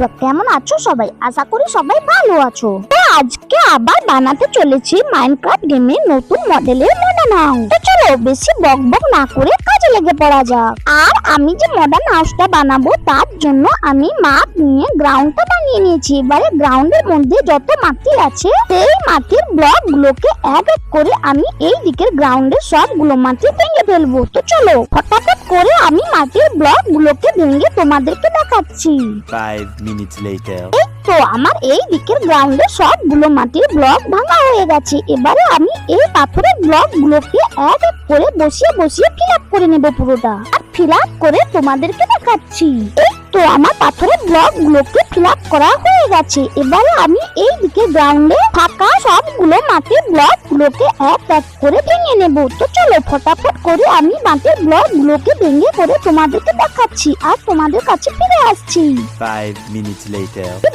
বন্ধুরা কেমন আছো সবাই? আশা করি সবাই ভালো আছো। তো আজকে আবার বানাতে চলেছি মাইনক্রাফট গেমে নতুন মডেলের মডার্ন নাও তো চলো বেশি বক বক না করে লেগে পড়া যাক। আর আমি যে মডার্ন হাউসটা বানাবো তার জন্য আমি মাপ নিয়ে গ্রাউন্ডটা বানিয়ে নিয়েছি। এবারে গ্রাউন্ডের মধ্যে যত মাটি আছে সেই মাটির ব্লক গুলোকে এক এক করে আমি এই দিকের গ্রাউন্ডের সবগুলো মাটি ভেঙে ফেলব। তো চলো ফটাফট করে আমি মাটির ব্লক গুলোকে ভেঙে তোমাদেরকে দেখাচ্ছি। Five minutes later. তো আমার এই দিকের গ্রাউন্ডে সবগুলো মাটির ব্লক ভাঙা হয়ে গেছে। এবারে আমি এই পাথরের ব্লক গুলোকে এক এক করে বসিয়ে বসিয়ে ফিল আপ করে নেব পুরোটা। আর ফিল আপ করে তোমাদেরকে দেখাচ্ছি। এই তো আমার পাথরের ব্লক গুলোকে ফিল আপ করা হয়ে গেছে। এবারে আমি এই দিকে গ্রাউন্ডে ফাঁকা সবগুলো মাটির ব্লক গুলোকে এক এক করে ভেঙে নেব। তো চলো ফটাফট করে আমি মাটির ব্লক গুলোকে ভেঙে করে তোমাদেরকে দেখাচ্ছি আর তোমাদের কাছে ফিরে আসছি।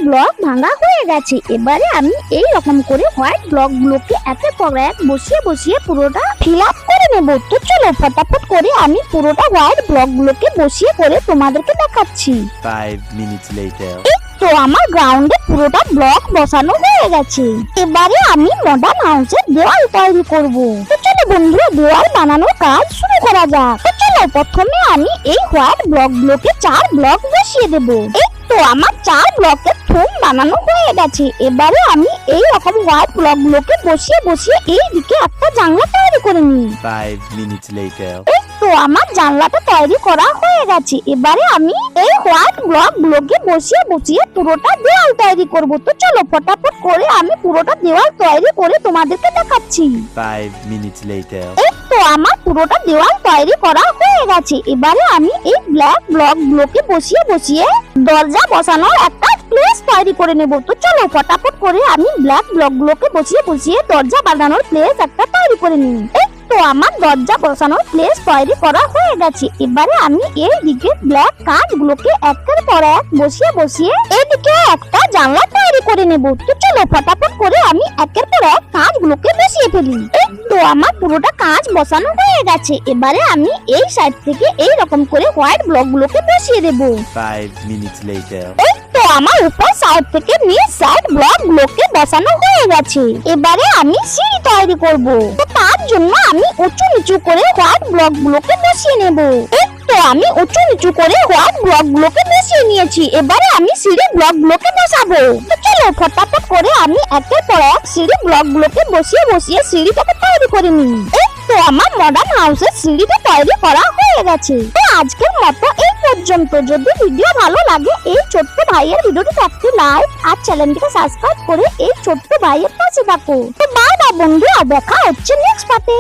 ব্লক ভাঙা হয়ে গেছে। এবারে আমি এই রকম করে হোয়াইট ব্লক গুলোকে একের পর এক বসিয়ে বসিয়ে পুরোটা ফিল আপ করে নেব। তো চলো ফটাফট করে আমি পুরোটা হোয়াইট ব্লক গুলোকে বসিয়ে করে তোমাদেরকে দেখাচ্ছি। Five minutes later. তো আমার গ্রাউন্ডে পুরোটা ব্লক বসানো হয়ে গেছে। এবারে আমি মডার্ন হাউসের দেওয়াল তৈরি করব। তো চলো বন্ধুরা দেওয়াল বানানোর কাজ শুরু করা যাক। তো চলো প্রথমে আমি এই হোয়াইট ব্লক গুলোকে চার ব্লক বসিয়ে দেব। এই তো আমার চার ব্লকের থুম বানানো হয়ে গেছে। এবারে আমি এই রকম হোয়াইট ব্লক গুলোকে বসিয়ে বসিয়ে এই দিকে একটা জানলা তৈরি করে নিই। Five minutes later. তো আমার জানলাটা তৈরি করা হয়ে গেছে। এবারে আমি এই হোয়াইট ব্লক গুলোকে বসিয়ে বসিয়ে পুরোটা দেওয়াল তৈরি করব। তো চলো ফটাফট করে আমি পুরোটা দেওয়াল তৈরি করে তোমাদেরকে দেখাচ্ছি। Minutes later. তো আমার পুরোটা দেওয়াল তৈরি করা হয়ে গেছে। এবারে আমি এই ব্ল্যাক ব্লক গুলোকে বসিয়ে বসিয়ে দরজা বসানোর একটা প্লেস তৈরি করে নেব। তো চলো ফটাফট করে আমি ব্ল্যাক ব্লক গুলোকে বসিয়ে বসিয়ে দরজা বানানোর প্লেস একটা তৈরি করে নিই। তো আমার দরজা বসানোর প্লেস তৈরি করা হয়ে গেছে। এবারে আমি এই দিকে ব্ল্যাক কাঁচগুলোকে একের পর এক বসিয়ে বসিয়ে এদিকে একটা জানলা তৈরি করে নেব। তো চলো ফটাফট করে আমি একের পর এক কাঁচগুলোকে বসিয়ে ফেলি। তো আমার পুরোটা কাঁচ বসানো হয়ে গেছে। এবারে আমি এই সাইড থেকে এই রকম করে হোয়াইট ব্লক গুলোকে বসিয়ে দেবো। Five minutes later. আমার উপর সাইড থেকে নিয়ে সাইড ব্লক গুলোকে বসানো হয়ে গেছে। এবারে আমি সিঁড়ি তৈরি করব। তার জন্য আমি উঁচু নিচু করে হোয়াইট ব্লক গুলোকে বসিয়ে নেব। তো আমি উঁচু নিচু করে হোয়াইট ব্লক গুলোকে বসিয়ে নিয়েছি। এবারে আমি সিঁড়ি ব্লক গুলোকে বসাবো। চলো ফটাফট করে আমি একের পর এক সিঁড়ি ব্লক গুলোকে বসিয়ে বসিয়ে সিঁড়িটাকে তৈরি করে নিই। তো আমার মডার্ন হাউসের সিঁড়িটা তৈরি করা হয়ে গেছে। আজকের মতো এই পর্যন্ত। যদি ভিডিও ভালো লাগে, এই ছোট্ট ভাইয়ের ভিডিওটি একটি লাইক আর চ্যানেলটিকে সাবস্ক্রাইব করে এই ছোট্ট ভাইয়ের পাশে থাকো। তো বাই বা বন্ধুরা, দেখা হচ্ছে নেক্সট পার্টে